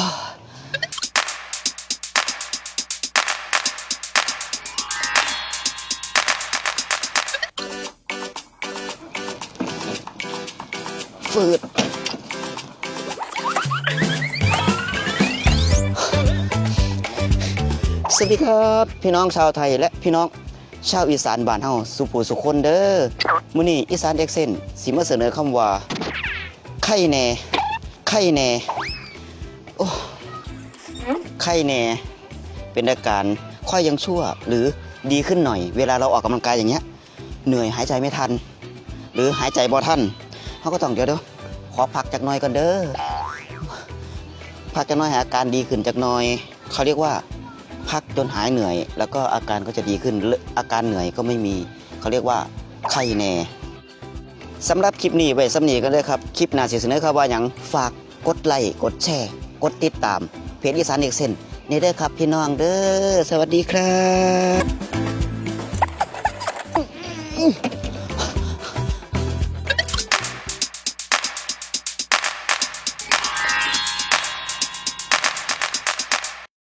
ฟืดสวัสดีครับพี่น้องชาวไทยและพี่น้องชาวอีสานบ้านเฮาสุภูสุคนเด้อมื้อนี้อีสานเด็กเส้นสิมาเสนอคำว่า ไข่แหน่ ไข่แหน่ โอ้ไข่แหน่เป็นอาการค่อยยังชั่ว หรือดีขึ้นหน่อย เวลาเราออกกำลังกายอย่างเงี้ย เหนื่อยหายใจไม่ทัน หรือหายใจบ่ทันเขาก็ต้องเดี๋ยวเดี๋ยวขอพักจากหน่อยก่อนเด้อพักจากหน่อยให้อาการดีขึ้นจากหน่อยเขาเรียกว่า พักจนหายเหนื่อย แล้วก็อาการก็จะดีขึ้นและอาการเหนื่อยก็ไม่มีเขาเรียกว่าไข้แน่สำหรับคลิปนี้ไว้สำนีกันเลยครับ คลิปหน้าสิเสนอครับว่าอย่างฝากกดไลค์กดแชร์ กดติดตามเพจอีสานเอกเซนนี่เด้อครับพี่น้องเด้อสวัสดีครับ